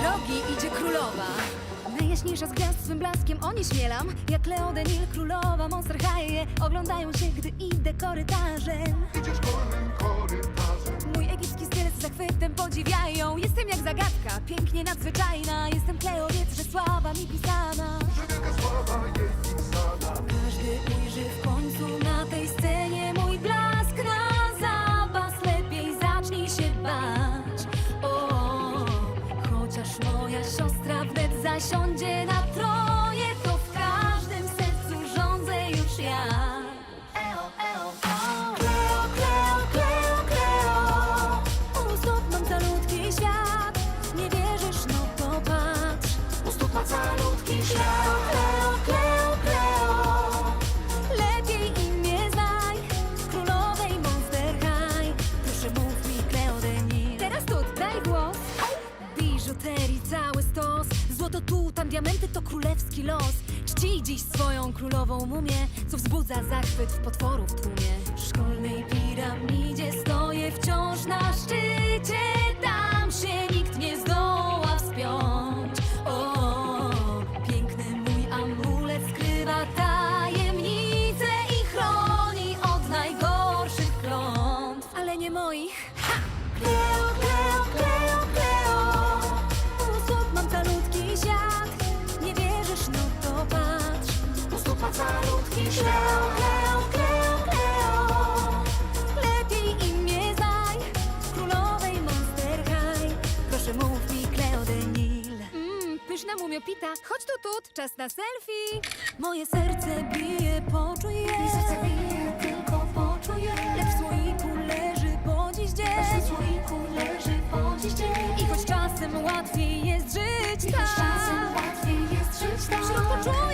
Drogi idzie królowa. Najjaśniejsza z gwiazd swym blaskiem onieśmielam Jak Leo Denil, królowa, monster haje. Oglądają się, gdy idę korytarzem. Idziesz wolnym korytarzem. Mój egipski styl z zachwytem podziwiają. Jestem jak zagadka, pięknie nadzwyczajna. Jestem Kleo, wiedz, że sława mi pisana. Że wielka sława jest pisana. Każdy ujrzy Co wzbudza zachwyt w potworów tłumie. Kleo, Kleo, Kleo, Kleo Lepiej imię znaj Królowej Monster High Proszę mów mi Denil Mmm, pyszna Chodź tu tut, czas na selfie. Moje serce bije, poczuj je Moje serce bije, tylko poczuj je Lecz w słoiku leży po dziś dzień. Lecz w słoiku leży po dziś dzień. I choć czasem łatwiej jest żyć tak I choć czasem łatwiej jest żyć tak Wśród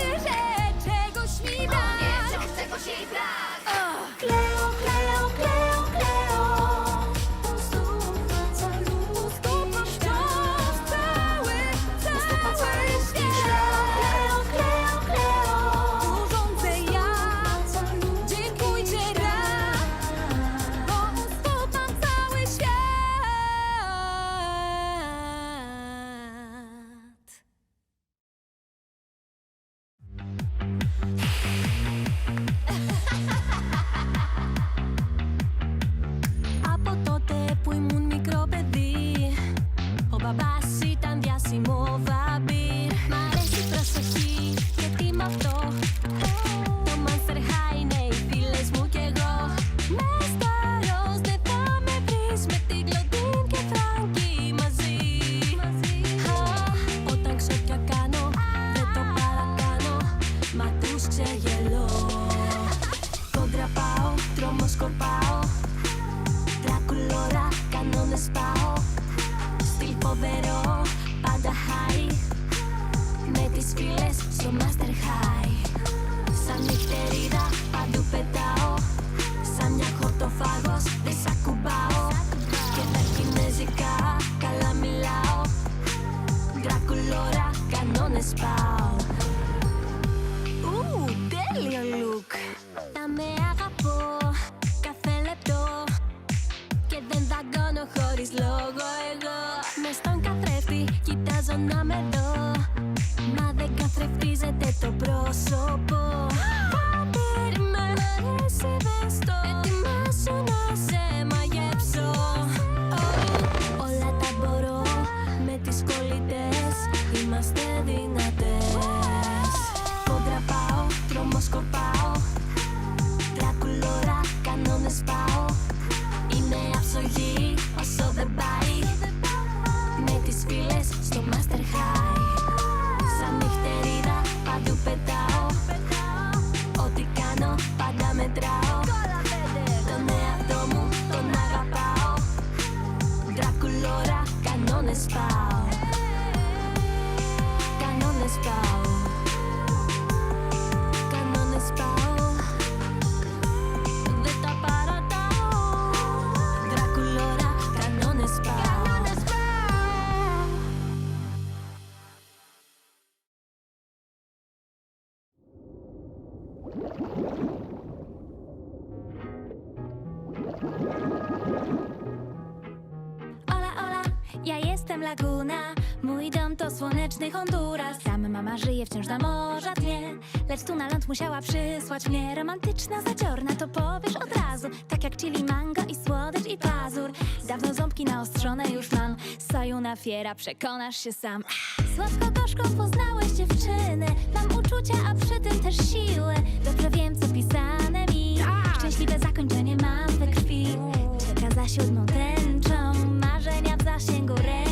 Overo, πάντα high Με τις φίλες στο master high Σαν νυχτερίδα παντού πετάω Σαν μια χορτοφάγο satélite es y. Ja jestem Laguna, mój dom to słoneczny Honduras. Tam mama żyje wciąż na morza dnie, lecz tu na ląd musiała przysłać mnie. Romantyczna zaciorna to powiesz od razu, tak jak chili mango i słodycz i pazur. Dawno ząbki naostrzone już mam, sojuna fiera, przekonasz się sam. Słodko-gorzką poznałeś dziewczynę, mam uczucia, a przy tym też siłę. Dobrze wiem, co pisane mi, tak. szczęśliwe zakończenie mam we krwi. Czeka za siódmą tę tengo red.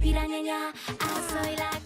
piranha, I soy la. Like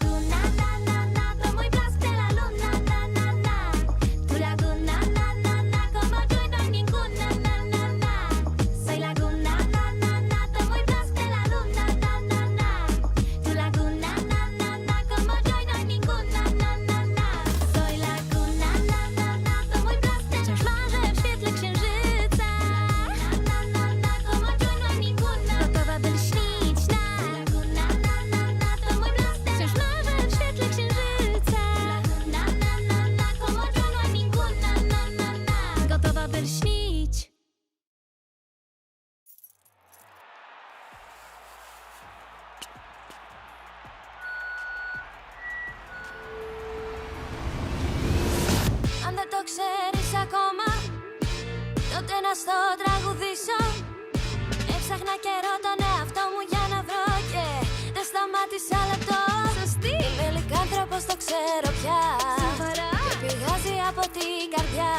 καιρό τον εαυτό μου για να βρω και δεν σταμάτησα λεπτό. Σωστή. Είμαι το ξέρω πια. Σαφαρά Και πηγάζει από την καρδιά.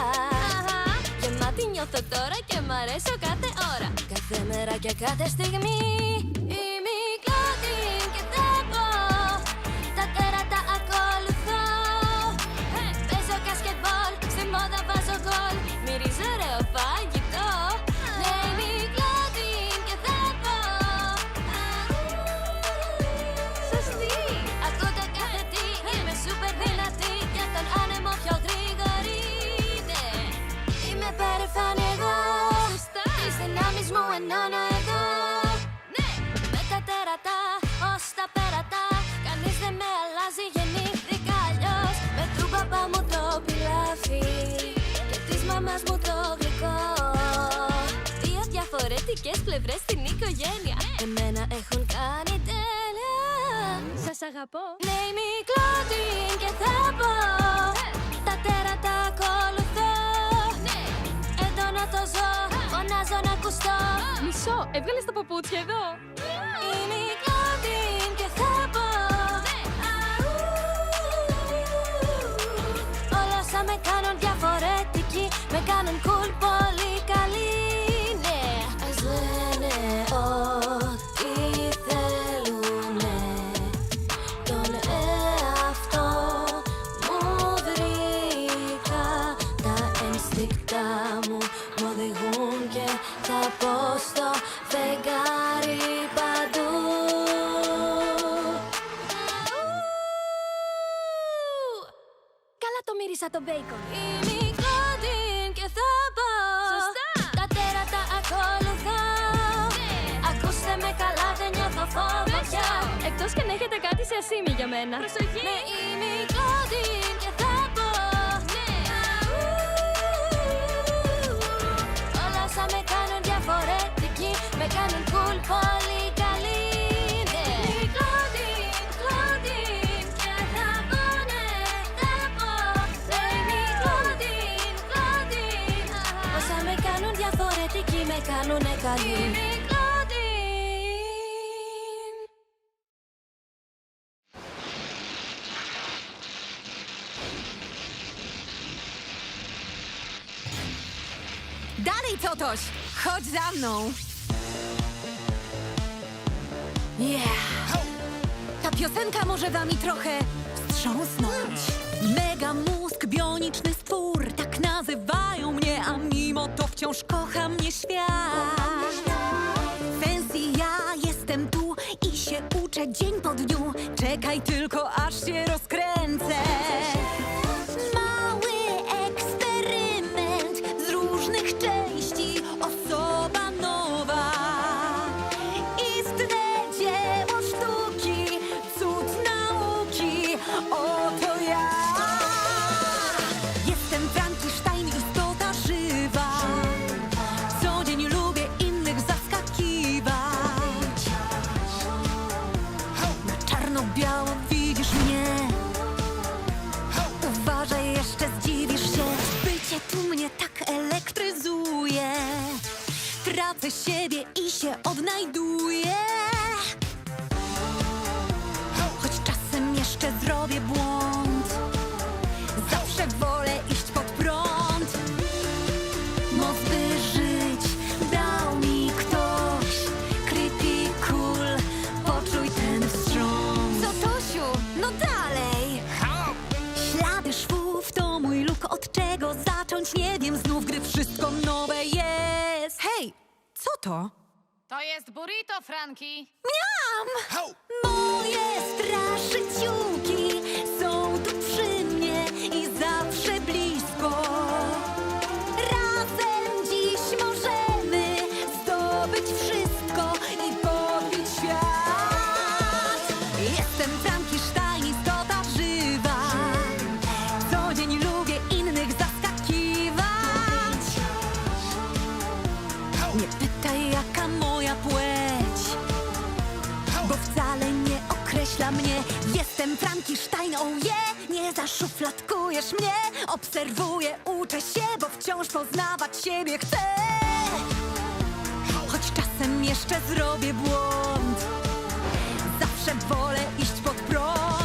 Αχα. Και μάτι νιώθω τώρα και μ' αρέσω κάθε ώρα. Κάθε μέρα και κάθε στιγμή. Και πλευρές στην οικογένεια. Εμένα έχουν κάνει τέλεια. Σας αγαπώ. Ναι, me Claudine και θα πω. Τα τέρατα ακολουθώ. Να το ζω, φωνάζω να ακουστώ. Μισό, έβγαλες τα παπούτσια εδώ. αλλά το μύρισα το μπέικον. Είμαι Κλοντίν και θα πω. Σωστά. Τα τέρατα ακολουθώ. Yeah. Ακούστε με καλά, δεν νιώθω φόβο πια. Εκτός και αν έχετε κάτι σε ασήμι για μένα. Προσοχή. Ναι, είμαι Κλοντίν και θα התחלנו נקלים Dalej, Totoś! Chodź za mną! Yeah! Ta piosenka może wami trochę wstrząsnąć. Mega mu świat. Fancy ja jestem tu i się uczę dzień po dniu. Czekaj tylko, aż się rozkręcę. To? To jest burrito, Franki. Miam! Moje straszyciółki są tu przy mnie i zawsze blisko. Razem dziś możemy zdobyć wszystko i podbić świat. Jestem Frankenstein, istota żywa. Co dzień lubię innych zaskakiwać. Nie pytaj, Jestem Frankenstein, oh yeah, nie zaszufladkujesz mnie. Obserwuję, uczę się, bo wciąż poznawać siebie chcę. Choć czasem jeszcze zrobię błąd, zawsze wolę iść pod prąd.